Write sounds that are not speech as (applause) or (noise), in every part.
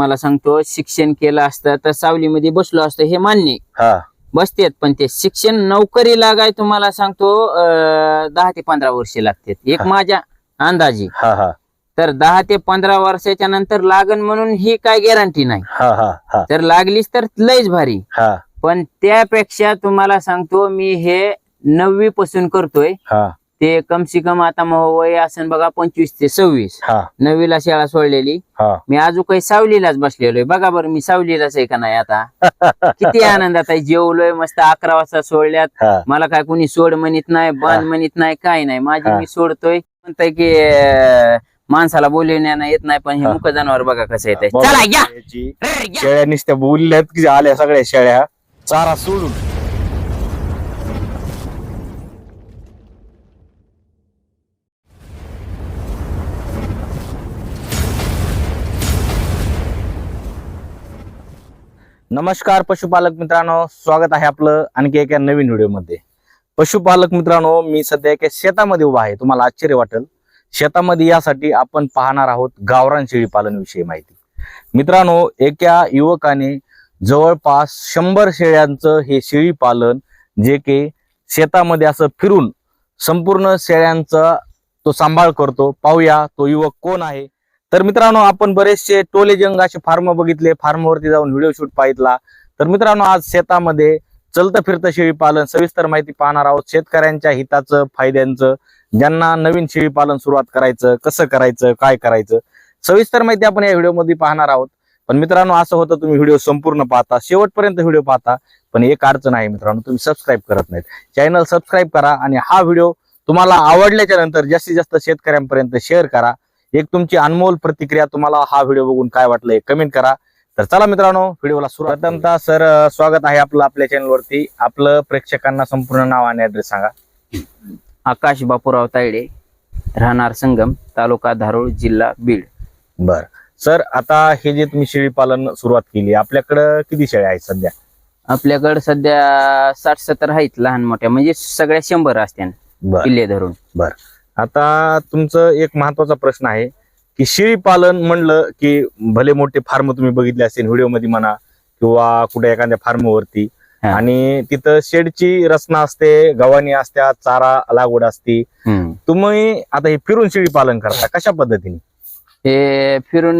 तुम्हाला सांगतो शिक्षण केलं असतं तर सावलीमध्ये बसलो असतो हे मान्य. हा. बसतेत पण ते शिक्षण नोकरी लागाय तुम्हाला सांगतो अं, दहा ते पंधरा वर्षे लागतात. एक. माझ्या अंदाजे. हा हा. तर दहा ते पंधरा वर्षाच्या नंतर लागन म्हणून ही काय गॅरंटी नाही. हा हा हा. तर लागलीच तर लयच भारी. हा. पण त्यापेक्षा तुम्हाला सांगतो मी हे नववी पासून करतोय. हा. ते कम से कम आता मग वय असेल बघा पंचवीस ते सव्वीस. हा. नववीला शाळा सोडलेली. हा. मी अजून काही सावलीलाच बसलेलो आहे बघा बरं मी सावलीलाच आहे का नाही आता? (laughs) किती आनंदात आहे. जेवलोय मस्त अकरा वाजता सोडल्यात. हा. मला काय कोणी सोड म्हणत नाही हा. बंद म्हणत नाही काय नाही. माझी हा. मी सोडतोय. म्हणताय की अं, माणसाला बोलवण्यानं येत नाही पण हे हा. मुक जनावर बघा कसं येत. चला रे, घ्या. शेळ्या नुसत्या बोलल्यात की आल्या सगळ्या शेळ्या. चारा सोडून. नमस्कार पशुपालक मित्रांनो. स्वागत आहे आपलं आणखी एका नवीन व्हिडिओमध्ये. पशुपालक मित्रांनो मी सध्या एका शेतामध्ये उभा आहे. तुम्हाला आश्चर्य वाटेल. शेतामध्ये यासाठी आपण पाहणार आहोत गावरान शेळी पालन विषयी माहिती. मित्रांनो एका युवकाने जवळपास शंभर शेळ्यांचं हे शेळी पालन जे की शेतामध्ये असं फिरून संपूर्ण शेळ्यांचा तो सांभाळ करतो. पाहूया तो युवक कोण आहे? तर मित्रांनो आपण बरेचसे टोले जंग असे फार्म बघितले. फार्मवरती जाऊन व्हिडिओ शूट पाहितला. तर मित्रांनो आज शेतामध्ये चलतं फिरतं शेळी पालन सविस्तर माहिती पाहणार आहोत. शेतकऱ्यांच्या हिताचं फायद्यांचं ज्यांना नवीन शेळी पालन सुरुवात करायचं कसं करायचं काय करायचं सविस्तर माहिती आपण या व्हिडिओमध्ये पाहणार आहोत. पण मित्रांनो असं होतं तुम्ही व्हिडिओ संपूर्ण पाहता. शेवटपर्यंत व्हिडिओ पाहता. पण एक अडचण आहे मित्रांनो तुम्ही सबस्क्राईब करत नाहीत. चॅनल सबस्क्राईब करा आणि हा व्हिडिओ तुम्हाला आवडल्याच्या नंतर जास्तीत जास्त शेतकऱ्यांपर्यंत शेअर करा. एक तुमची अनमोल प्रतिक्रिया तुम्हाला हा व्हिडिओ बघून काय वाटलं कमेंट करा. तर चला मित्रांनो व्हिडिओला सुरुवात प्रथमतः सर स्वागत आहे आपलं आपल्या चॅनलवरती आपलं प्रेक्षकांना संपूर्ण नाव आणि ऍड्रेस सांगा. आकाश बापूराव तायडे राहणार संगम तालुका धारोळ जिल्हा बीड. बर. सर आता हे जे तुम्ही शेळी पालन सुरुवात केली आपल्याकडं किती शेळ्या आहेत सध्या? आपल्याकडे सध्या साठ सत्तर आहेत लहान मोठ्या म्हणजे सगळ्या शंभर असत्या बर. किल्ले धरून. आता तुमचं एक महत्त्वाचा प्रश्न आहे की शेळी पालन म्हणलं की भले मोठे फार्म तुम्ही बघितले असेल व्हिडिओमध्ये म्हणा किंवा कुठे एखाद्या फार्मवरती. आणि तिथं शेडची रचना असते गव्हाणी असत्या चारा लागवड असते. तुम्ही आता हे फिरून शेळी पालन करता कशा पद्धतीने? हे फिरून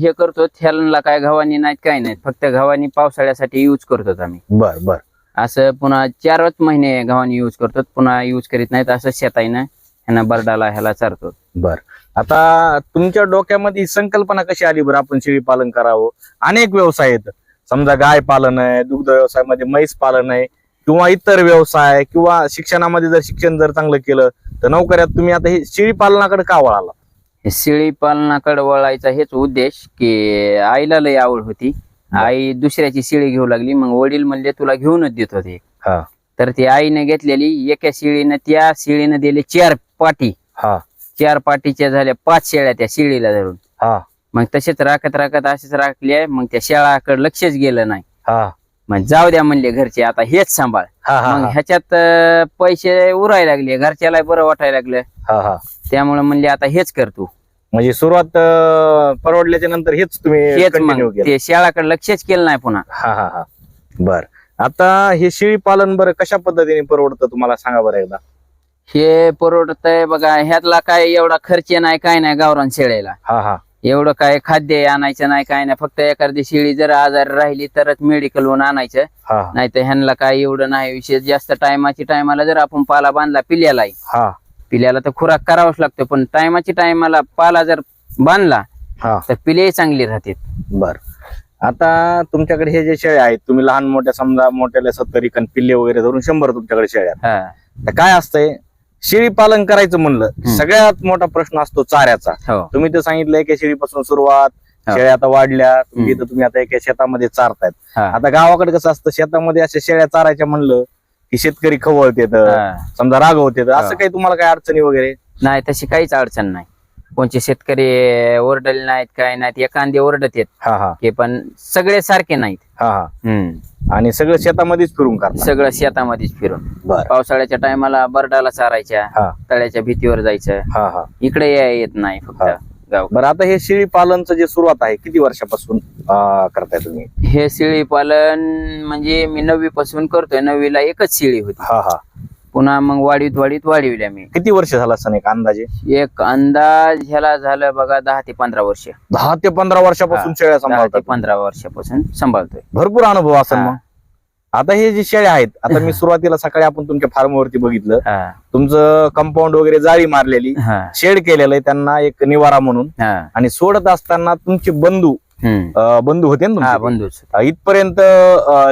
हे करतो थ्याला काय गव्हाणी नाहीत काय नाहीत. फक्त गव्हाणी पावसाळ्यासाठी यूज करतो आम्ही. बर बर. असं पुन्हा चारच महिने गव्हाणी यूज करतो पुन्हा यूज करीत नाहीत असं शेताईनं. ह्यांना बरडाला ह्याला चारतो. बर. आता तुमच्या डोक्यामध्ये ही संकल्पना कशी आली बरं? आपण शेळी पालन करावं. अनेक व्यवसाय आहेत. समजा गाय पालन आहे दुग्ध व्यवसायामध्ये म्हैस पालन आहे किंवा इतर व्यवसाय किंवा शिक्षणामध्ये जर शिक्षण जर चांगलं केलं तर नोकऱ्यात तुम्ही आता हे शेळी पालनाकडे का वळाला? शेळी पालनाकडे वळायचा हेच उद्देश की आईला लय आवड होती. आई दुसऱ्याची शेळी घेऊ लागली मग वडील म्हणले तुला घेऊनच देत होते हा. तर ती आईने घेतलेली एका शेळीनं त्या शेळीनं दिले चार पाटी. हा. चार पाटीच्या झाल्या पाच शेळ्या त्या शेळीला धरून. हा. मग तसेच राखत राखत असेच राखले मग त्या शेळाकडे लक्षच गेलं नाही. हा. मग जाऊ द्या म्हणले घरचे आता हेच सांभाळ. हा हा मग ह्याच्यात अं, पैसे उरायला लागले घरच्याला बरं वाटायला लागलं. हा हा. त्यामुळे म्हणले आता हेच कर तू. म्हणजे सुरुवात अं, परवडल्याच्या नंतर हेच तुम्ही हेच कंटिन्यू मग केलं. ते शेळाकडे लक्षच केलं नाही पुन्हा. हा हा हा. बर. आता हे शेळी पालन बरं कशा पद्धतीने परवडतं तुम्हाला सांगा बरं एकदा. हे परवडतंय बघा ह्यातला काय एवढा खर्च नाही काय नाही गावरान शेळ्याला. हा हा. एवढं काय खाद्य आणायचं नाही काय नाही. फक्त एखादी शेळी जर आजारी राहिली तरच मेडिकलवरून आणायचं. हा. नाही तर ह्यांना काय एवढं नाही विशेष जास्त टायमाची टायमाला जर आपण पाला बांधला पिल्यालाही हा. पिल्याला तर खुराक करावाच लागतो पण टायमाची टायमाला पाला जर बांधला हा. तर पिलेही चांगली राहते बर. आता तुमच्याकडे हे जे शेळ्या आहेत तुम्ही लहान मोठ्या समजा मोठ्याला सत्तरी कण पिल्ले वगैरे धरून शंभर तुमच्याकडे शेळ्या आहेत. तर काय असतंय? शेळी पालन करायचं म्हणलं. सगळ्यात मोठा प्रश्न असतो चाऱ्याचा. हो. तुम्ही तर सांगितलंय की शेळीपासून सुरुवात हा. शेळ्या आता वाढल्या तुम्ही तुम्ही आता एका शेतामध्ये चारतायत. हा. आता गावाकडे कसं असतं शेतामध्ये अशा शेळ्या चारायच्या म्हणलं की शेतकरी खवळतेत हा. समजा रागवतेत. हा. असं काही तुम्हाला काही अडचणी वगैरे? नाही तशी काहीच अडचण नाही. कोणचे शेतकरी ओरडले नाहीत काय नाहीत एखादे ओरडत येत हा हा. पण सगळे सारखे नाहीत. हा हा. आणि सगळं शेतामध्येच फिरून करतात सगळं शेतामध्येच फिरून. बर. पावसाळ्याच्या टायमाला बरडाला चारायच्या हा. तळ्याच्या भीतीवर जायचं. हा हा. इकडे या येत नाही फक्त. गाव. बरं आता हे शेळी पालनचं जे सुरुवात आहे किती वर्षापासून अं, करताय तुम्ही? हे शेळी पालन म्हणजे मी नववी पासून करतोय. नववीला एकच शेळी होती. हा हा. पुन्हा मग वाढीत वाढीत वाढविल्या मी. किती वर्ष झाला असं एक अंदाजे? एक अंदाज ह्याला झालं बघा दहा ते पंधरा वर्ष. दहा ते पंधरा वर्षापासून शेळ्या दहा ते सांभाळतात. पंधरा वर्षापासून सांभाळतोय. भरपूर अनुभव असेल. मग. आता हे जे शेळ्या आहेत आता मी (laughs) सुरुवातीला सकाळी आपण तुमच्या फार्मवरती बघितलं. हा. तुमचं कंपाऊंड वगैरे जाळी मारलेली हा. शेड केलेलं आहे त्यांना एक निवारा म्हणून. हा. आणि सोडत असताना तुमचे बंधू बंधू होते ना हा? बंधूच इथपर्यंत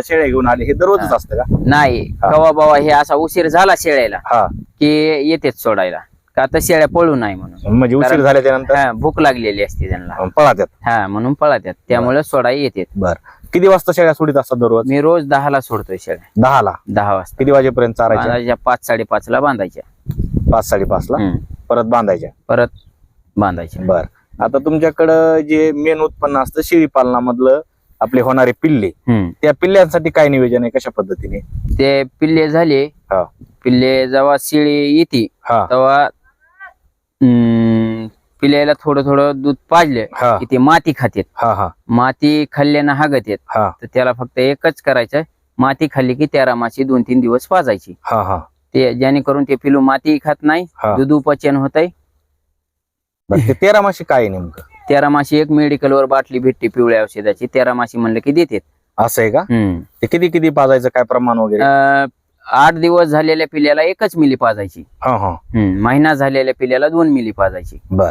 शेळ्या घेऊन आले. हे दररोजच. असतं का? नाही. कवा बावा हे असा उशीर झाला शेळ्याला हा. की येतेच सोडायला. का आता शेळ्या पळू नाही म्हणून. म्हणजे उशीर झाल्याच्या भूक लागलेली असते त्यांना. पळात्यात? हा म्हणून पळतात त्यामुळे सोडाई येते बर. किती वाजता शेळ्या सोडित असतात दररोज मी रोज दहाला सोडतोय शेळ्या. दहाला? दहा वाजता. किती वाजेपर्यंत चारायच्या? पाच साडेपाच ला बांधायच्या. पाच साडेपाच ला. परत बांधायच्या? परत बांधायच्या. बर. आता तुमच्याकडं जे मेन उत्पन्न असतं शेळी पालनामधलं आपले होणारे पिल्ले हम्म. त्या पिल्ल्यांसाठी काय नियोजन आहे कशा पद्धतीने? ते पिल्ले झाले. हा. पिल्ले जेव्हा शिळी येते हा. तेव्हा हम्म, पिल्ल्याला थोडं थोडं दूध पाजलं हा. की ते माती खातेत. हा हा. माती खाल्ल्यानं हागत येत. हा. तर त्याला फक्त एकच करायचं माती खाल्ली की त्या रामाची दोन तीन दिवस पाजायची हा हा. ते जेणेकरून ते पिलू माती खात नाही हा. दूध उपचन होत आहे बरं, ते तेरा माशी काय आहे नेमकं? तेरा माशी एक मेडिकलवर बाटली भेटते पिवळ्या औषधाची. तेरा माशी म्हणलं की देतात. असं आहे का. ते किती किती पाजायचं काय प्रमाण वगैरे? आठ दिवस झालेल्या पिल्याला एकच मिली पाजायची. हा हा. हम्म. महिना झालेल्या पिल्याला दोन मिली पाजायची. बर.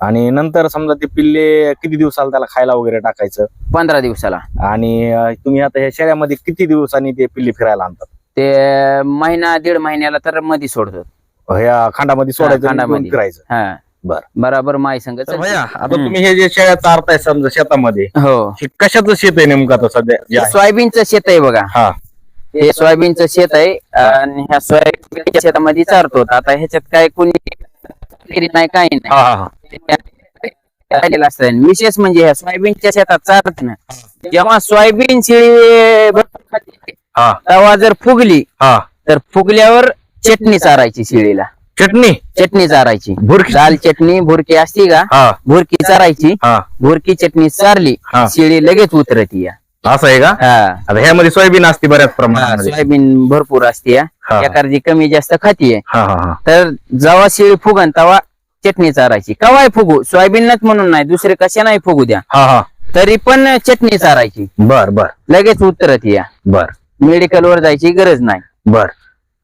आणि नंतर समजा ते पिल्ले किती दिवसाला त्याला खायला वगैरे टाकायचं? पंधरा दिवसाला. आणि अं, तुम्ही आता ह्या शेळ्यामध्ये किती दिवसांनी ते पिल्ले फिरायला आणतात? ते महिना दीड महिन्याला तर मध्ये सोडतो ह्या खांडामध्ये सोडायचं आणि खांडामध्ये. फिरायचं. हा. बर. बराबर माय तर भैया आता तुम्ही हे जे शेळ्या चारताय समजा शेतामध्ये हो. हे कशाचं शेत आहे नेमकं आता सध्या? जे आहे? सोयाबीनचं शेत आहे बघा. हा. हे सोयाबीनचं शेत आहे आणि ह्या सोयाबीनच्या शेतामध्ये चारतो. आता ह्याच्यात काय कोणी नाही काही हा हा हा. नाही राहिलेलं असतं. आणि विशेष म्हणजे ह्या सोयाबीनच्या शेतात चारत ना. जेव्हा सोयाबीन शिळी भरपूर खाते, हा. तेव्हा जर फुगली हा. तर फुगल्यावर चटणी चारायची शिळीला. चटणी? चटणी चारायची. भुरकी दाल चटणी भुरकी असती का? हा. भुरकी चारायची. हा. भुरकी चटणी चारली हा. शिळी लगेच उतरती या. असं आहे का? हा. आता ह्यामध्ये सोयाबीन असते बऱ्याच प्रमाणामध्ये. सोयाबीन भरपूर असते या. हा. एखादी कमी जास्त खातीये हा हा हा. तर जेव्हा शिळी फुगन तेव्हा चटणी चारायची. कवाय फुगू? सोयाबीनच म्हणून नाही दुसरे कशा नाही फुगू द्या. हा हा. तरी पण चटणी चारायची. बर बर. लगेच उतरत या. बर. मेडिकल वर जायची गरज नाही. बर.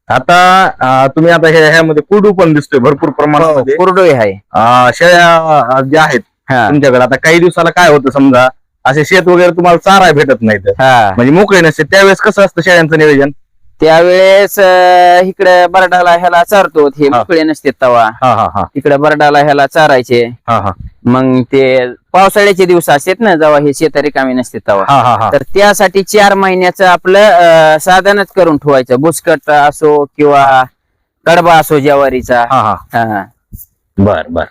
आता अं, तुम्ही आता हे- ह्यामध्ये कुडू पण दिसतोय भरपूर प्रमाणामध्ये. कोरडोई आहे. अं, शेळ्या अं, ज्या आहेत हा. तुमच्याकडे आता काही दिवसाला काय होतं समजा असे शेत वगैरे तुम्हाला चारा भेटत नाहीत. हा. म्हणजे मोकळे नसते त्यावेळेस कसं असतं शेळ्यांचं नियोजन? त्यावेळेस अं, इकडे बरडाला ह्याला चारतो हे हा. मोकळे नसते तवा. हा हा हा. इकडे बरडाला ह्याला चारायचे. हा हा. मग ते पावसाळ्याचे दिवस असतात ना जेव्हा हे शेत रिकामी नसते तेव्हा हा हा हा. तर त्यासाठी चार महिन्याचं आपलं अं, साधनच करून ठेवायचं. बुसकट असो किंवा कडबा असो ज्वारीचा. हा हा. हा. बर बर.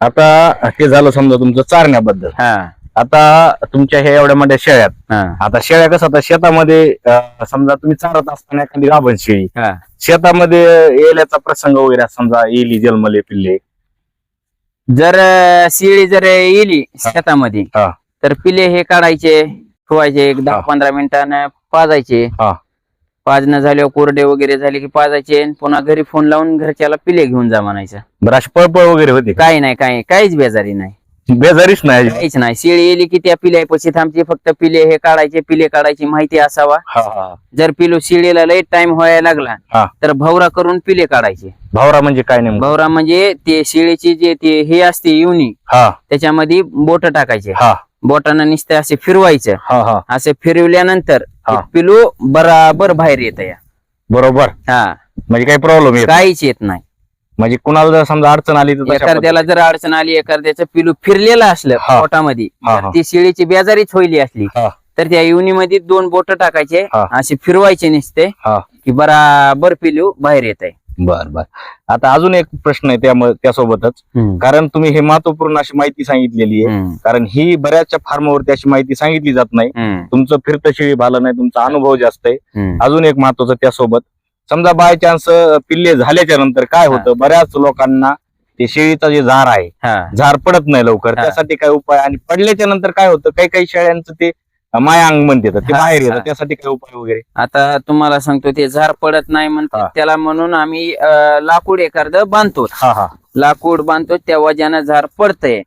आता हे झालं समजा तुमचं चारण्याबद्दल. हा. आता तुमच्या ह्या एवढ्या मोठ्या शेळ्यात हा आता शेळ्या कसं आता शेतामध्ये अं, समजा तुम्ही चारत असताना एखादी गाभण शेळी हा शेतामध्ये येल्याचा प्रसंग वगैरे समजा येली जन्मले पिल्ले जर अं, शिळी जर येली शेतामध्ये हा. तर पिले हे काढायचे ठेवायचे एक दहा हा. पंधरा मिनिटानं पाजायचे हा. पाजणं झाल्यावर कोरडे वगैरे झाले की पाजायचे आणि पुन्हा घरी फोन लावून घरच्याला पिले घेऊन जा म्हणायचं बरं अशी पळपळ वगैरे होते का? काही नाही काही काहीच बेजारी नाही बेजारीच नाही. काहीच नाही. शिळी येली की त्या पिल्यापाशी थांबते. फक्त पिले हे काढायचे पिले काढायची माहिती असावा. हा, हा. जर पिलू शिळीला लई टाइम व्हायला लागला. तर भवरा करून पिले काढायचे. भावरा म्हणजे काय नेमकं? भवरा म्हणजे ते शिळीची जे ते हे असते युनी हा. त्याच्यामध्ये बोट टाकायचे. हा. बोटानं नुसते असे फिरवायचं. हा हा. असे फिरवल्यानंतर ते हा. पिलू बराबर बाहेर येत या. बरोबर. हा. म्हणजे काही प्रॉब्लेम येत काहीच येत नाही. म्हणजे कुणाला जर समजा अडचण आली तर तशा एखाद्याला जर अडचण आली एखाद्याचं पिलू फिरलेलं असलं हा. पोटामध्ये हा. ती शिळीची बेजारीच होईली असली हा. तर त्या युनीमध्ये दोन बोट टाकायचे हा. असे फिरवायचे नुसते हा. की बराबर पिलू बाहेर येत आहे बर बर. आता अजून एक प्रश्न आहे त्या त्यासोबतच. कारण तुम्ही हे महत्त्वपूर्ण अशी माहिती सांगितलेली आहे. कारण ही बऱ्याचशा फार्मवरती अशी माहिती सांगितली जात नाही. तुमचं फिरतं शेळी भालं नाही तुमचा अनुभव जास्त आहे. अजून एक महत्वाचं त्यासोबत समजा बाय चान्स पिल्ले झाल्याच्यानंतर काय होतं? बऱ्याच लोकांना ते शेळीचा जे झार आहे झार पडत नाही लवकर. त्यासाठी काय उपाय? आणि पडल्याच्या नंतर काय होतं? काही काही शेळ्यांचं ते मायांग म्हणते ते बाहेर येतं हा. त्यासाठी काय उपाय वगैरे? आता तुम्हाला सांगतो ते झार पडत नाही. म्हणतात. त्याला म्हणून आम्ही लाकूड एखादं बांधतो. लाकूड बांधतो त्या वजानं झार पडतंय.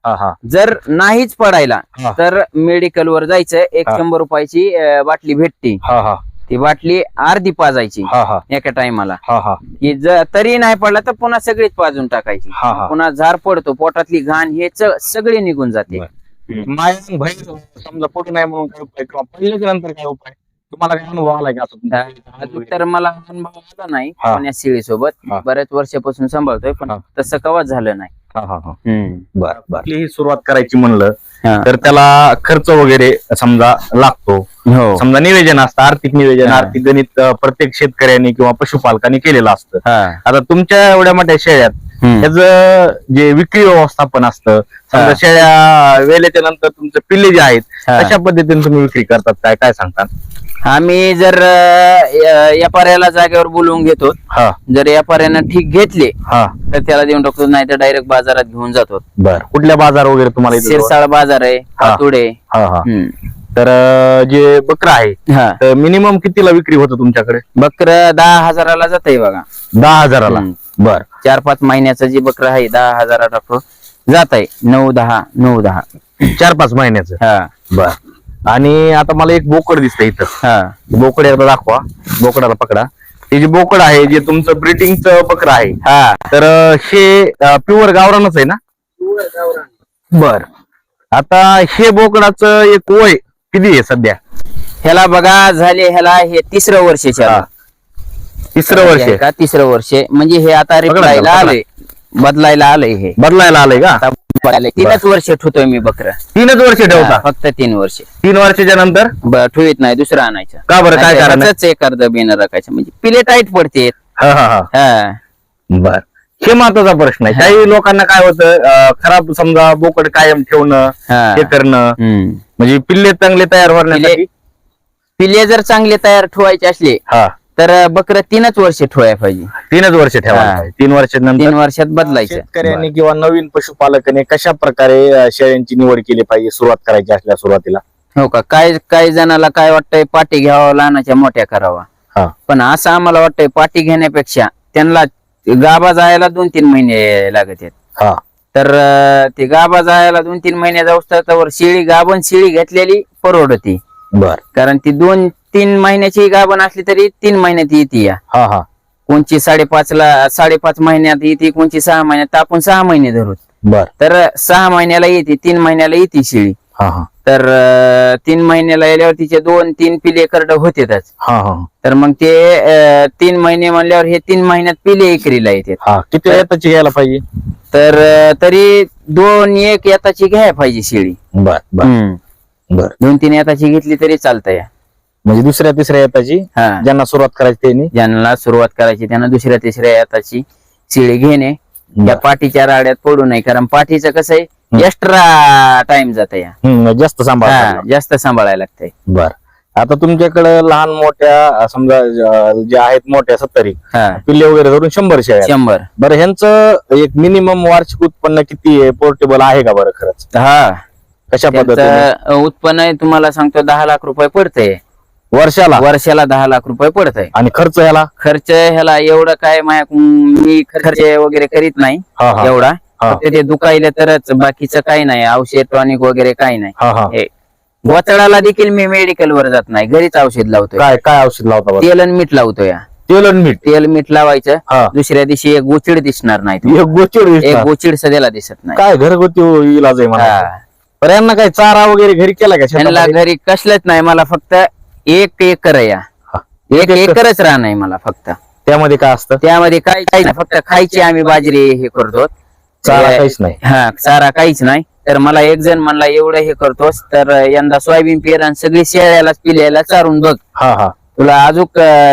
जर नाहीच पडायला. तर मेडिकल वर जायचं. एक. शंभर रुपयाची बाटली भेटते. ती बाटली अर्धी पाजायची हा हा एका टायमाला हा हा की ज- तरी नाही पडला तर पुन्हा सगळीच पाजून टाकायची हा, हा. पुन्हा झार पडतो पोटातली घाण हे च- सगळी निघून जाते बरं. मायांग बाहेर समजा पडू नये म्हणून काय उपाय किंवा पडल्याच्या नंतर काय उपाय तुम्हाला काय अनुभव आला का असं अजून तर मला अनुभव आला नाही हा. पुण्या शेळीसोबत हा. बऱ्याच वर्षापासून सांभाळतोय पण हा. तसं कवाच झालं नाही हा हा हा हम्म. बर बर ही सुरुवात करायची म्हणलं हा. तर त्याला खर्च वगैरे समजा लागतो हो समजा नियोजन असतं आर्थिक नियोजन हा. आर्थिक गणित अं, प्रत्येक शेतकऱ्यांनी किंवा पशुपालकांनी केलेलं असतं हा. आता तुमच्या एवढ्या मोठ्या शेळ्यात हम्म. त्याचं जे विक्री व्यवस्थापन असतं समजा हा. शेळ्या वेल्याच्या नंतर तुमचे पिल्ले जे आहेत हा. कशा पद्धतीने तुम्ही विक्री करतात काय काय सांगता आम्ही जर व्यापाऱ्याला जागेवर बोलवून घेतो हा. जर व्यापाऱ्यानं ठीक घेतले हा. तर त्याला देऊन टाकतो नाही तर डायरेक्ट बाजारात घेऊन जातो. बर. कुठल्या बाजार वगैरे तुम्हाला इथं जवळ? शिरसाळ बाजार आहे हा. हा हा. हम्म. तर अं, जे बकरा आहे हा. तर मिनिमम कितीला विक्री होतं तुमच्याकडे? बकर दहा हजाराला जात आहे बघा. दहा हजाराला? हम्म. बर. चार पाच महिन्याचं जे बकर आहे दहा हजारा टाकतो जात आहे नऊ दहा नऊ दहा. चार पाच महिन्याचं? हा. बर. आणि आता मला एक बोकड दिसतं इथं. हा. बोकड एकदा दाखवा. बोकडाला पकडा. हे जे बोकड आहे जे तुमचं ब्रिटिंगचं बकरा आहे हा. तर हे प्युअर गावरानच आहे ना? बर. आता हे बोकडाचं एक वय किती आहे सध्या? ह्याला बघा झाले ह्याला हे तिसरं वर्षाचे हा. तिसरं वर्ष. आहे. का तिसरं वर्ष? म्हणजे हे आता रिप्लायला. आलंय. बदलायला आलंय हे. बदलायला आलंय का? बदलायला. तीनच वर्ष ठेवतोय मी बकर. तीनच वर्ष ठेवता? फक्त तीन वर्ष. तीन वर्षाच्या नंतर? ब- ठेवीत नाही दुसरं आणायचं. का बरं? काय कारण? आहे? ह्याचंच एक अर्ध बिन राखायचं म्हणजे पिले टाईट पडते. हा हा हा. हा. बर. हे महत्त्वाचा प्रश्न आहे. काही लोकांना काय होतं अं, खराब समजा बोकड कायम ठेवणं हा. हे करणं हम्म. म्हणजे पिल्ले चांगले तयार होण्यासाठी? पिले जर चांगले तयार ठेवायचे असले हा. तर बकर तीनच वर्ष ठेवायला पाहिजे. तीनच वर्ष ठेवायला. पाहिजे. तीन वर्षानंतर तीन वर्षात बदलायचं. शेतकऱ्यांनी किंवा नवीन पशुपालकाने कशा प्रकारे अं, शेळ्यांची निवड केली पाहिजे सुरुवात करायची असल्या सुरुवातीला? हो का? काय काही जणाला काय वाटतंय पाठी घ्यावा लहानाच्या मोठ्या करावा. हा. पण असं आम्हाला वाटतंय पाठी घेण्यापेक्षा त्यांना गाभा जायला दोन तीन महिने लागत आहेत. हा. तर अं, ते गाभा जायला दोन तीन महिने जाऊस तर शेळी गाभण शेळी घेतलेली परवडती. बर. कारण ती दोन तीन महिन्याची गाभण असली तरी तीन महिन्यात येते या. हा हा. कोणची साडेपाच ला साडेपाच महिन्यात येते कोणची सहा महिन्यात तर आपण सहा महिने धरू बर. तर सहा महिन्याला येते तीन महिन्याला येते शेळी. हा हा. तर अं, तीन महिन्याला येल्यावर तिचे दोन तीन पिले करड होतेच हा हा. तर मग ते अं, तीन महिने म्हणल्यावर हे तीन महिन्यात पिले एकरीला येते. हा किती येताची घ्यायला पाहिजे? तर अं, तरी दोन एक येताची घ्याय पाहिजे शेळी. बर बर. हम्म. बर. दोन तीन येताची घेतली तरी चालतंय. म्हणजे दुसऱ्या तिसऱ्या येताची हा. ज्यांना सुरुवात करायची त्यांनी. ज्यांना सुरुवात करायची त्यांना दुसऱ्या तिसऱ्या येताची शेळी घेणे. या पाठीच्या राड्यात पडू नये कारण पाठीचं कसं आहे एक्स्ट्रा टाइम जात या. हम्म, जास्त सांभाळ हा, जास्त सांभाळायला लागतंय बर. आता तुमच्याकडे लहान मोठ्या समजा ज- जे आहेत मोठ्या सत्तरी हा. पिल्ले वगैरे धरून शंभर शेळ्या आहेत. शंभर. बरं ह्यांचं एक मिनिमम वार्षिक उत्पन्न किती आहे? पोर्टेबल आहे का बरं खरंच? हा. कशा पद्धतीने? त्यांचं उत्पन्न आहे तुम्हाला सांगतो दहा लाख रुपये पडतंय. वर्षाला? वर्षाला दहा लाख रुपये पडतंय. आणि खर्च याला खर्च ह्याला एवढं काय माझ्या मी खर्च वगैरे करीत नाही हा हा. एवढा. हा. फक्त ते दुखायला तरच बाकीचं काही नाही. औषध टॉनिक वगैरे काही नाही. हा हा. हे. गोचडाला देखील मी मेडिकल वर जात नाही. घरीच औषध लावतोय. काय काय औषध लावता बरं? तेल आणि मीठ लावतो या तेल आणि मीठ? तेल मीठ लावायचं. हा. दुसऱ्या दिवशी एक गोचिड दिसणार नाही तो. एक गोचिड एक. गोचिड सध्याला दिसत नाही. काय घरगुती इलाज आहे मला हा. यांना काय चारा वगैरे घरी केला का त्यांना? घरी कसलंच नाही. मला फक्त एक एकर आहे या. हा. एक एकरच रान आहे मला फक्त. त्यामध्ये काय असतं? त्यामध्ये काही काही नाही. फक्त खायची आम्ही बाजरी हे करतो. चारा काहीच नाही. हा चारा काहीच नाही. तर मला एक जण म्हणला एवढं हे करतोस तर यंदा सोयाबीन पेर आणि सगळी शेळ्याला पिल्याला चारून बघ. हा हा. तुला अजून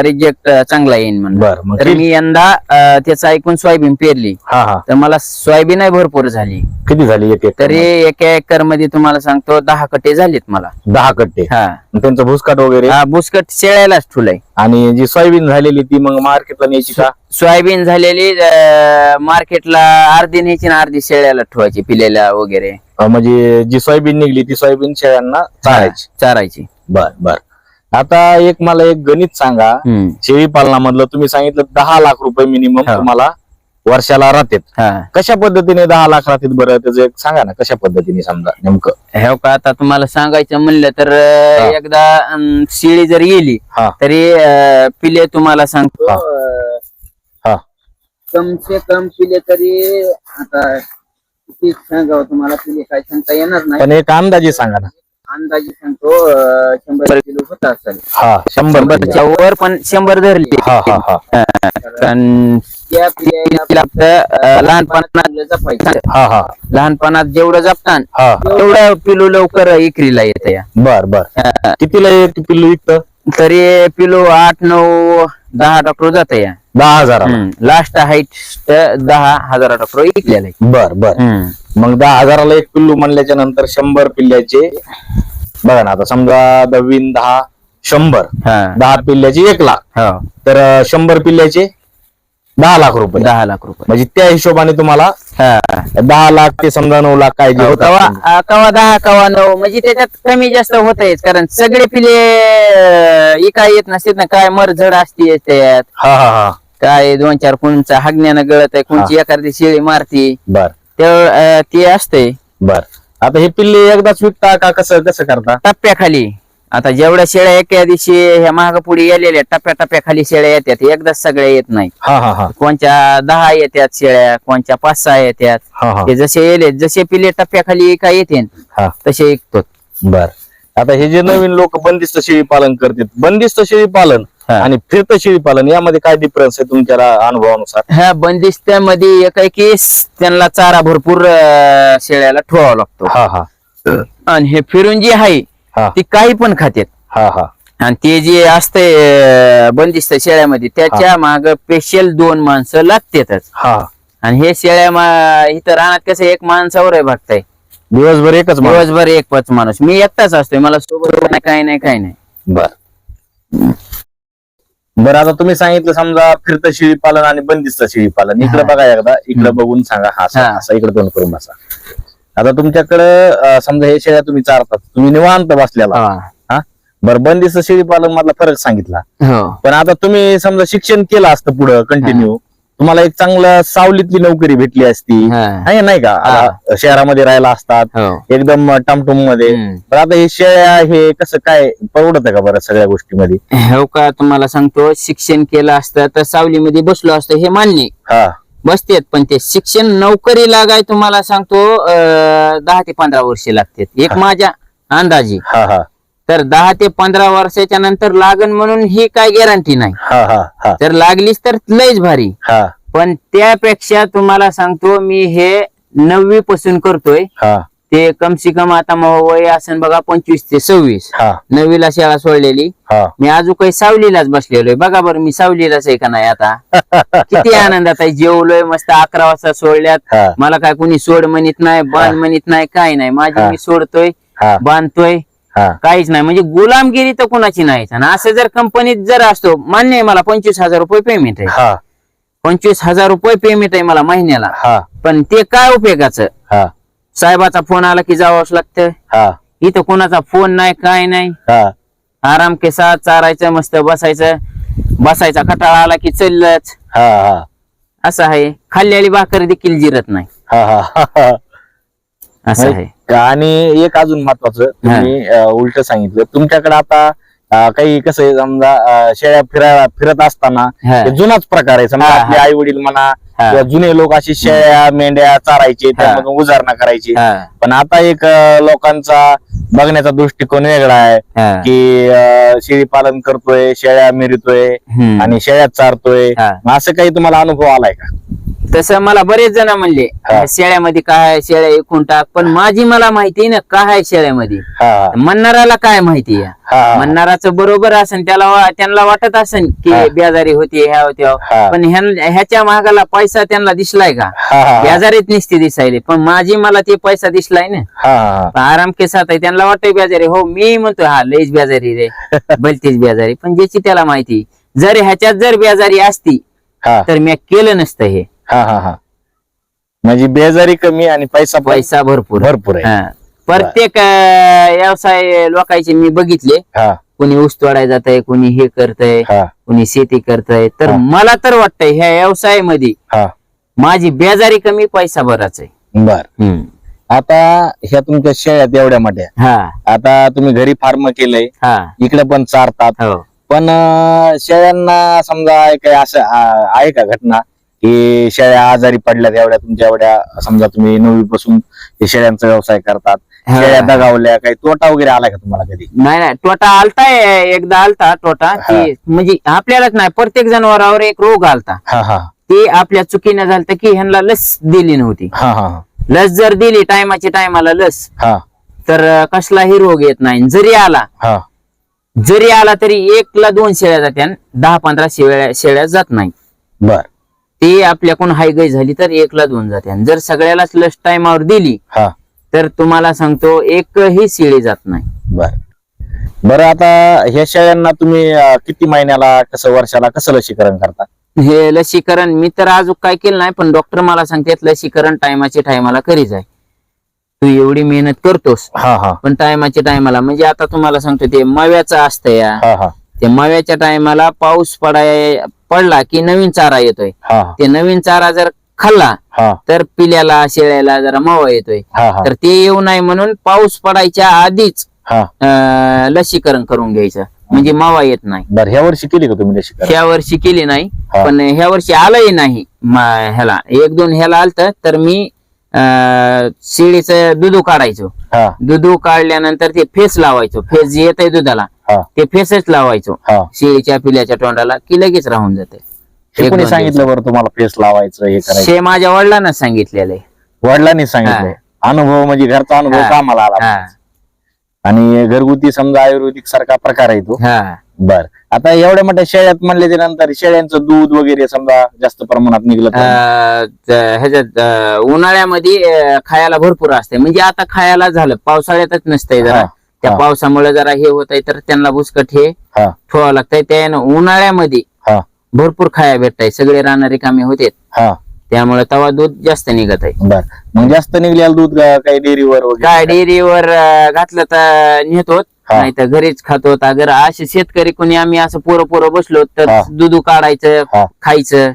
रिजेक्ट चांगला येईल बर मग तर मी यंदा अं, त्याचं ऐकून सोयाबीन पेरली. हा हा. तर मला सोयाबीन भरपूर झाली. किती झाली एक एक तरी एका एकरमध्ये तुम्हाला सांगतो दहा कटे झालेत मला. दहा कट्टे? हा. मग त्यांचं भुसकाट वगैरे? हा बुसकट शेळ्यालाच ठुलय. आणि जी सोयाबीन झालेली ती मग मार्केटला न्यायची का? सोयाबीन झालेली मार्केटला अर्धी न्यायची ना अर्धी शेळ्याला ठेवायची पिलेल्या वगैरे. अं, म्हणजे जी सोयाबीन निघली ती सोयाबीन शेळ्यांना चालायची चारायची. बर बर. आता एक मला एक गणित सांगा. शेळी पालनामधलं तुम्ही सांगितलं दहा लाख रुपये मिनिमम. तुम्हाला वर्षाला राहतात कशा पद्धतीने दहा लाख राहतात बरं त्याचं एक सांगा ना कशा पद्धतीने समजा नेमकं हे का आता तुम्हाला सांगायचं म्हणलं तर. एकदा शेळी जर हा. तरी पिले तुम्हाला सांगतो हा. हा. कम से कम पिले तरी आता सांगावं तुम्हाला पिले काय सांगता येणार नाही पण एक अंदाजे सांगा ना अंदाजे सांगतो अं, शंभर किलो होत असेल. हा शंभर शंभरच्या वर पण शंभर धरली. हा हा हा. कारण त्या पिल्याला फक्त, अं, लहानपणात जपायचं. हा हा. लहानपणात जेवढं जपतान हा. तेवढं पिलू लवकर इकरीला येत या. बर बर. कितीला एक पिल्लू विकत तरी पिलू आठ नऊ दहा डॉक्टर जात या. दहा हजार लास्ट हाईट दहा हजार डॉक्टर इकलेला आहे. बर बर. हम्म. मग दहा हजाराला एक पिल्लू म्हणल्याच्या नंतर शंभर पिल्ल्याचे बघा ना आता समजा दहावीन दहा शंभर. हा. दहा पिल्ल्याचे एक लाख. हो. तर अं, शंभर पिल्ल्याचे दहा लाख रुपये. दहा लाख रुपये. म्हणजे त्या हिशोबाने तुम्हाला हा. दहा लाख ते समजा नऊ लाख काय जे होतात. कवा अं, कवा दहा कवा नऊ? म्हणजे त्याच्यात कमी जास्त होत कारण सगळे पिले अं, इकाय येत नसतात ना काय मरझड असते त्यात. हा हा हा. काय दोन चार कोणचा हागण्यानं गळत आहे कोणची एखादी शेळी मारती. बर. ते असते बर. आता हे पिल्ले एकदाच विकता का कसं कसं करता? टप्प्याखाली. आता जेवढ्या शेळ्या एका दिवशी ह्या महाग पुढे गेलेल्या टप्प्या टप्प्याखाली शेळ्या येतात एकदाच सगळ्या येत नाही हा हा हा. कोणच्या दहा येतात शेळ्या कोणच्या पाच सहा येतात हा हा. ते जसे येले जसे पिले टप्प्याखाली काय येते हा. तसे ऐकतो बर. आता हे जे नवीन लोक बंदिस्त शेळी पालन करतात बंदिस्त शेळी पालन. आणि फिरतं शेळी पालन यामध्ये काय डिफरन्स आहे तुमच्या अनुभवानुसार? ह्या बंदिस्त्यामध्ये एक आहे की त्यांना चारा भरपूर अं, शेळ्याला ठेवावा लागतो. हा हा. आणि हे फिरून जी आहे हा. ती काही पण खातात हा हा. आणि ते जे असते बंदिस्त शेळ्यामध्ये त्याच्या माग स्पेशल दोन माणसं लागतातच. हा. आणि हे शेळ्या मा- इथं राहण्यात कसं एक माणसावर आहे बघताय. दिवसभर एकच माणूस. दिवसभर एक पाच माणूस. मी एकटाच असतोय मला सोबत नाही काय नाही काय नाही. बर. बरं आता तुम्ही सांगितलं समजा फिरतं शेळी पालन आणि बंदिस्त शेळी पालन इकडे. बघा एकदा इकडे बघून सांगा हा असं- हा. असं इकडे तोंड करून बसा. आता तुमच्याकडे अं, समजा हे शेळ्या तुम्ही चारतात तुम्ही निवांत बसलेला. हा. बरं बंदिस्त शेळी पालन मधला फरक सांगितला. हो. पण आता तुम्ही समजा शिक्षण केलं असतं पुढं कंटिन्यू तुम्हाला एक चांगलं सावलीतली नोकरी भेटली असती. हा. आहे नाही का? शहरामध्ये राहायला असतात. हो. एकदम टमटममध्ये. पण आता हे शेळ्या हे कसं काय परवडत का बरं सगळ्या गोष्टीमध्ये? हो का? तुम्हाला सांगतो शिक्षण केलं असतं तर सावलीमध्ये बसलो असतो हे मान्य हा. बसतेत पण ते शिक्षण नोकरी लागाय तुम्हाला सांगतो दहा ते पंधरा वर्षे लागतात. एक माझ्या अंदाजी. हा हा. तर दहा ते पंधरा वर्षाच्या नंतर लागन म्हणून ही काय गॅरंटी नाही. हा हा हा. तर लागलीच तर लयच भारी. हा. पण त्यापेक्षा तुम्हाला सांगतो मी हे नववी पासून करतोय. हा. ते कम से कम आता मग वय असेल बघा पंचवीस ते सव्वीस. हा. नववीला शाळा सोडलेली. हा. मी अजून काही सावलीलाच बसलेलोय. बघा बरं मी सावलीलाच आहे का नाही आता? (laughs) किती आनंदात आहे जेवलोय मस्त अकरा वाजता सोडल्यात. हा. मला काय कुणी सोड म्हणत नाही बांध म्हणत नाही काय नाही. माझी हा. मी सोडतोय हा. बांधतोय. काहीच नाही. म्हणजे गुलामगिरी तर कुणाची नाही आणि असं जर कंपनीत जर असतो मान्य आहे मला पंचवीस हजार रुपये पेमेंट आहे. हा. पंचवीस हजार रुपये पेमेंट आहे मला महिन्याला. हा. पण ते काय उपयोगाचं? हा. साहेबाचा फोन आला की जावंच लागतं. हा. इथं कोणाचा फोन नाही काय नाही. हा. आराम के साथ चारायचं मस्त बसायचं. बसायचा कटाळा आला की चललंच. हा हा. असं आहे. खाल्लेली भाकर देखील जिरत नाही. हा हा. हा असं आहे. आणि एक अजून महत्वाचं तुम्ही उलट सांगितलं तुमच्याकडे आता अं, काही कसं आहे समजा अं, शेळ्या फिरायला फिरत असताना हा. जुनाच प्रकार आहे समजा हा, हा. आपले आई वडील म्हणा हा. किंवा जुने लोक अशी शेळ्या मेंढ्या चारायचे त्यामधून उजारणा करायची हा, पण आता एक अं, लोकांचा बघण्याचा दृष्टिकोन वेगळा आहे हा. की अं, शेळी पालन करतोय शेळ्या मिरतोय हम्म. आणि शेळ्यात चारतोय हा. मग असं काही तुम्हाला अनुभव आलाय का तसं मला बरेच जण म्हणले हा. शेळ्यामध्ये काय आहे, शेळ्या एकूण टाक. पण माझी मला माहिती ना काय आहे शेळ्यामध्ये? हा. म्हणणाराला काय माहिती आहे? हा. म्हणणाराचं बरोबर असेल त्याला वा- त्यांना वाटत असेल की हा. बेजारी होती ह्या होत्या हा. पण ह्यां- ह्याच्या मागाला पैसा त्यांना दिसलाय का? हा हा. बेजारीत निसती दिसायली. पण माझी मला ते पैसा दिसलाय ना. हा. पण आराम केसात आहे त्यांना वाटतंय बेजारी. हो मी म्हणतो हा लईच बेजारी रे. (laughs) भलतीच बेजारी. पण ज्याची त्याला माहिती जर ह्याच्यात जर बेजारी असती हा. तर मी केलं नसतं हे. हा हा हा. म्हणजे बेजारी कमी आणि पैसा पण पैसा भरपूर. भरपूर आहे. हा. प्रत्येक अं, व्यवसाय लोकांचे मी बघितले. हा. कोणी ऊस तोडाय जात आहे कोणी हे करतय हा. कोणी शेती करतय. तर हा. मला तर वाटतंय ह्या व्यवसायामध्ये हा. माझी बेजारी कमी पैसा बराच आहे. बर. आता ह्या तुमच्या शेळ्यात एवढ्या मोठ्या. हा. आता तुम्ही घरी फार्म केलंय. हा. इकडे पण चारतात. हो. पण अं, शेळ्यांना समजा काही असं आहे का घटना? की शेळ्या आजारी पडल्यात एवढ्या तुमच्या एवढ्या समजा तुम्ही नववी पासून शेळ्यांचा व्यवसाय करतात. हा. शेळ्या दगावल्या काही तोटा वगैरे आला का तुम्हाला कधी? नाही नाही टोटा आलताय एकदा आलता टोटा हा. की म्हणजे आपल्यालाच नाही प्रत्येक जनावरावर एक रोग आलता. हा हा. ते आपल्या चुकीनं झालं की ह्यांना लस दिली नव्हती. हा हा लस जर दिली टायमाच्या टायमाला लस हा. तर अं, कसलाही रोग येत नाही. जरी आला हा. जरी आला तरी एक ला दोन शेळ्या जात्या दहा पंधरा शेळ्या शेळ्या जात नाही बर. ती आपल्याकडून हायगय झाली तर एक ला दोन जात्या जर सगळ्यालाच लस टायमावर दिली हा. तर तुम्हाला सांगतो एकही शेळी जात नाही. बर. बरं आता ह्या शेळ्यांना तुम्ही अं, किती महिन्याला कसं वर्षाला कसं लसीकरण करता? हे लसीकरण मी तर अजून काय केलं नाही पण डॉक्टर मला सांगतात लसीकरण टायमाच्या टायमाला करीच आहे तू एवढी मेहनत करतोस. हा हा. पण टायमाच्या टायमाला म्हणजे आता तुम्हाला सांगतो ते मव्याचं असतं या. हा हा. ते मव्याच्या टायमाला पाऊस पडाय पडला की नवीन चारा येतोय. हा. ते नवीन चारा जर खाल्ला हा. तर पिल्याला शेळ्याला जरा मावा येतोय. हा हा. तर ते येऊ नये म्हणून पाऊस पडायच्या आधीच हा. अं, लसीकरण करून घ्यायचं. म्हणजे मावा येत नाही. बर ह्या वर्षी केली का तुम्ही लसीकरण? ह्या वर्षी केली नाही. हा. पण ह्या वर्षी आलंही नाही. म- ह्याला. एक दोन ह्याला आलत तर मी शेळीचं दुधू काढायचो. हा. दुधू काढल्यानंतर ते फेस लावायचो. फेस जे येत आहे दुधाला हा. ते फेसच लावायचो. हा. शेळीच्या पिल्याच्या तोंडाला की लगेच राहून जाते हे कोणी सांगितलं बरं तुम्हाला फेस लावायचं हे करायचं? माझ्या वडिलांना सांगितलेलं आहे वडिलांनी सांगितलंय. अनुभव म्हणजे घरचा अनुभव हा. कामाला आला. हा. आणि घरगुती समजा आयुर्वेदिक सारखा प्रकार आहे तो. हा. बर. आता एवढ्या मोठ्या शेळ्यात म्हणल्याच्या नंतर शेळ्यांचं दूध वगैरे समजा जास्त प्रमाणात निघलं तर? अं, त- ह्याच्यात अं, उन्हाळ्यामध्ये अं, खायला भरपूर असते. म्हणजे आता खायला झालं पावसाळ्यातच नसतंय जरा. हा, त्या हा. पावसामुळे जरा हे होत आहे तर त्यांना बुसकट हे हा. ठेवावं लागतंय. त्यानं उन्हाळ्यामध्ये हा. भरपूर खाया भेटताय. सगळे राहणारे कामे होते हा. त्यामुळे तवा दूध जास्त निघत आहे. बर. मग जास्त निघलेलं दूध का- काही डेअरीवर वगैरे? काय डेअरीवर अं, घातलं तर नेतो हा. नाही तर घरीच खातो. अगर असे शेतकरी कोणी आम्ही असं पोरं पोरं बसलो तर हा. दूध काढायचं हा. खायचं.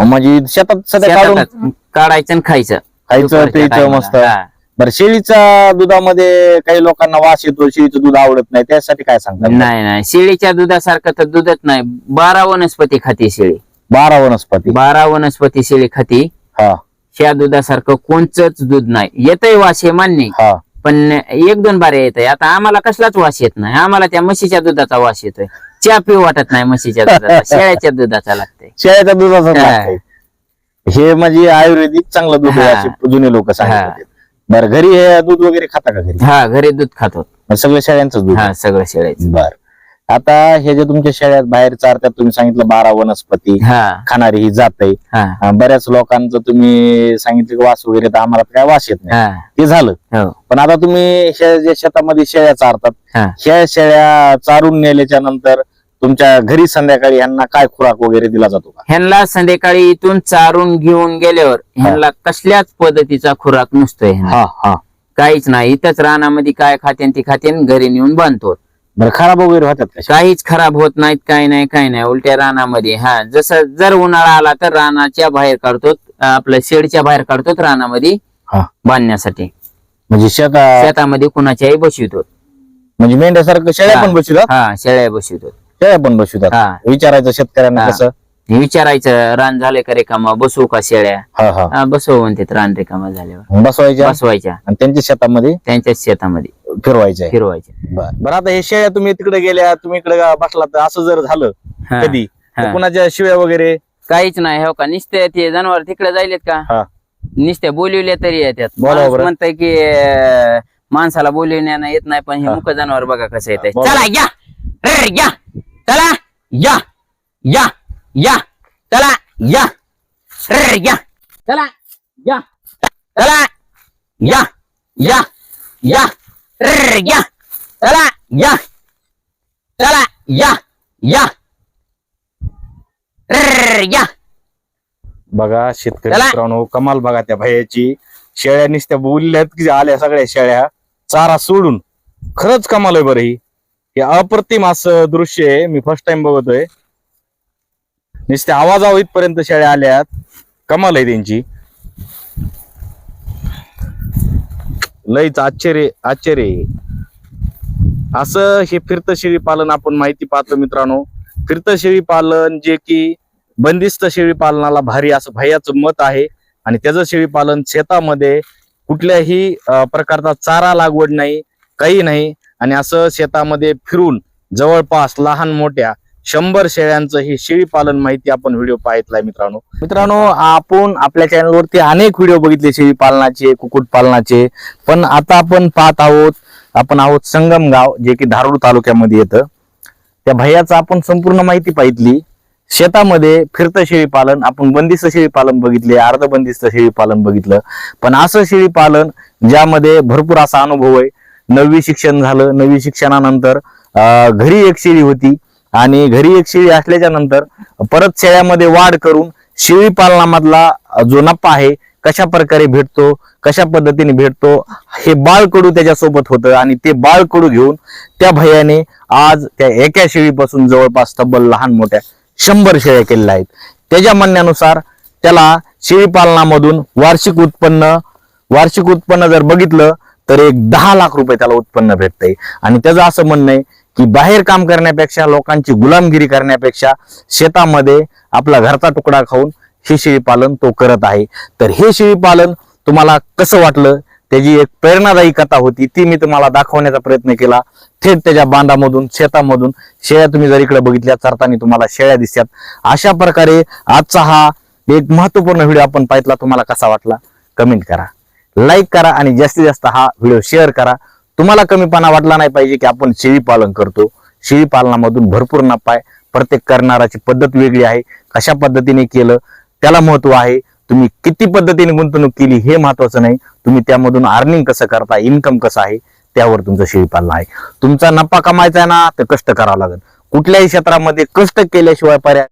म्हणजे शेतात सध्या काढून शेतातच काढायचं आणि खायचं. खायचं दुपारच्या प्यायचं. मस्त. हा. बरं शेळीच्या दुधामध्ये काही लोकांना वास येतो शेळीचं दूध आवडत नाही त्यासाठी काय सांगतात? नाही नाही. शेळीच्या दुधासारखं तर दूधच नाही. बारा वनस्पती खाती शेळी. बारा वनस्पती. बारा वनस्पती शेळी खाती. हा. त्या दुधासारखं कोणचंच दूध नाही. येतंय वास हे मान्य. हा. पण एक दोन बारे येत आता आम्हाला कसलाच वास येत नाही. आम्हाला त्या म्हशीच्या दुधाचा वास येतोय. चहा पिऊ वाटत नाही म्हशीच्या (laughs) दुधाचा. शेळ्याच्या दुधाचा लागतंय. शेळ्याच्या दुधाचं हा. लागतंय. हे म्हणजे आयुर्वेदिक चांगलं दूध आहे. असे जुने लोक. सांगतात. बरं घरी हे दूध वगैरे खाता का घरी? हा घरी दूध खातो. सगळं शेळ्यांचं दूध हा सगळं शेळ्याचं. बर. आता हे जे तुमच्या शेळ्यात बाहेर चारतात तुम्ही सांगितलं बारा वनस्पती हा. खाणारी ही जात आहे हा बऱ्याच लोकांचं तुम्ही सांगितलं की वास वगैरे तर आम्हाला काय वास येत नाही. हा. ते झालं. हो. पण आता तुम्ही शे- जे शेतामध्ये शेळ्या चारतात हा. ह्या शेळ्या चारून नेल्याच्या नंतर तुमच्या घरी संध्याकाळी ह्यांना काय खुराक वगैरे दिला जातो का? ह्यांना संध्याकाळी इथून चारून घेऊन गेल्यावर ह्यांना कसल्याच पद्धतीचा खुराक नसतोय ह्यांना. हा हा. काहीच नाही. इथंच रानामध्ये काय खातेन ती खातेन घरी नेऊन बांधतो बरं खराब वगैरे होतात का? काहीच खराब होत नाहीत काही नाही काही नाही. उलट्या रानामध्ये हा जसं जर उन्हाळा आला तर रानाच्या बाहेर काढतो आपल्या शेडच्या बाहेर काढतो रानामध्ये हा. बांधण्यासाठी. म्हणजे शेता शेतामध्ये कुणाच्याही बसवितो. म्हणजे मेंढ्यासारखं शेळ्या. पण बसवतात? हा शेळ्या बसवितो. शेळ्या पण बसवतात? हा. विचारायचं शेतकऱ्यांना हा. कसं? विचारायचं रान झाले का रेकामा बसवू का शेळ्या? हा हा. हा बसवू म्हणतात रान रेकामा झाल्यावर. बसवायच्या? बसवायच्या. आणि त्यांच्या शेतामध्ये? त्यांच्याच शेतामध्ये. फिरवायच्या फिरवायच्या बर. बरं आता हे शेळ्या तुम्ही तिकडे गेल्या तुम्ही इकडे बसला तर असं जर झालं हा. कधी तर हा. कुणाच्या शिव्या वगैरे? काहीच नाही हो का? नुसते ते जनावर तिकडे जायलेत का. नुसते बोलवले तरी येतात. बोला माणूस बरं. म्हणतंय की अं, माणसाला बोलवण्यानं येत नाही पण हे. मुक जनावर बघा कसं येते बोला. चला या! रे या! चला या! या! या! चला या! रे या! चला या! चला या! या! या! या चला या चला या या रे या बघा शेतकरी चला. मित्रांनो कमाल बघा त्या भयाची. शेळ्या नुसत्या बोलल्यात की आल्या सगळ्या शेळ्या. चारा सोडून. खरंच कमाल आहे बरं ही. हे अप्रतिम असं दृश्य आहे. मी फर्स्ट टाइम बघतोय. नुसते आवाज आव इथपर्यंत शेळ्या आल्यात. कमाल आहे त्यांची. लईच आश्चर्य आश्चर्य असं हे फिरतं शेळी पालन आपण माहिती पाहतो मित्रांनो. फिरतं शेळी पालन जे की बंदिस्त शेळी पालनाला भारी असं भयाचं मत आहे. आणि त्याचं शेळी पालन शेतामध्ये कुठल्याही प्रकारचा चारा लागवड नाही काही नाही. आणि असं शेतामध्ये फिरून जवळपास लहान मोठ्या शंभर शेळ्यांचं ही शेळी पालन माहिती आपण व्हिडिओ पाहितलाय मित्रांनो. मित्रांनो आपण आपल्या चॅनलवरती अनेक व्हिडिओ बघितले शेळी पालनाचे कुक्कुट पालनाचे. पण आता आपण पाहत आहोत आपण आहोत संगमगाव जे की धारूर तालुक्यामध्ये येतं. त्या भैयाचं आपण संपूर्ण माहिती पाहितली. शेतामध्ये फिरतं शेळी पालन आपण बंदिस्त शेळी पालन बघितले अर्ध बंदिस्त शेळी पालन बघितलं. पण असं शेळी पालन ज्यामध्ये भरपूर असा अनुभव आहे. नववी शिक्षण झालं नववी शिक्षणानंतर अं, घरी एक शेळी होती. आणि घरी एक शेळी असल्याच्या नंतर परत शेळ्यामध्ये वाढ करून शेळी पालनामधला जो नफा आहे कशा प्रकारे भेटतो कशा पद्धतीने भेटतो हे बाळकडू त्याच्यासोबत होतं आणि ते बाळकडू घेऊन त्या भयाने आज त्या एका शेळीपासून जवळपास तब्बल लहान मोठ्या शंभर शेळ्या केलेल्या आहेत. त्याच्या म्हणण्यानुसार त्याला शेळी पालनामधून वार्षिक उत्पन्न वार्षिक उत्पन्न जर बघितलं तर एक दहा लाख रुपये त्याला उत्पन्न भेटतंय. आणि त्याचं असं म्हणणं आहे की बाहेर काम करण्यापेक्षा लोकांची गुलामगिरी करण्यापेक्षा शेतामध्ये आपला घरचा तुकडा खाऊन हे शेळी पालन तो करत आहे. तर हे शेळी पालन तुम्हाला कसं वाटलं? त्याची एक प्रेरणादायी कथा होती. ती मी तुम्हाला दाखवण्याचा प्रयत्न केला. थेट त्याच्या बांधामधून शेतामधून शेळ्या तुम्ही जर इकडे बघितल्या चरताना तुम्हाला शेळ्या दिसतात. अशा प्रकारे आजचा हा एक महत्त्वपूर्ण व्हिडिओ आपण पाहितला. तुम्हाला कसा वाटला? कमेंट करा. लाईक करा आणि जास्तीत जास्त हा व्हिडिओ शेअर करा. तुम्हाला कमीपणा वाटला नाही पाहिजे की आपण शेळी पालन करतो. शेळी पालनामधून भरपूर नफा आहे. प्रत्येक करणाराची पद्धत वेगळी आहे. कशा पद्धतीने केलं त्याला महत्त्व आहे. तुम्ही किती पद्धतीने गुंतवणूक केली हे महत्वाचं नाही. तुम्ही त्यामधून अर्निंग कसं करता इन्कम कसं आहे त्यावर तुमचं शेळी पालन आहे. तुमचा नफा कमायचा आहे ना तर कष्ट करावं लागेल. कुठल्याही क्षेत्रामध्ये कष्ट केल्याशिवाय पर्याय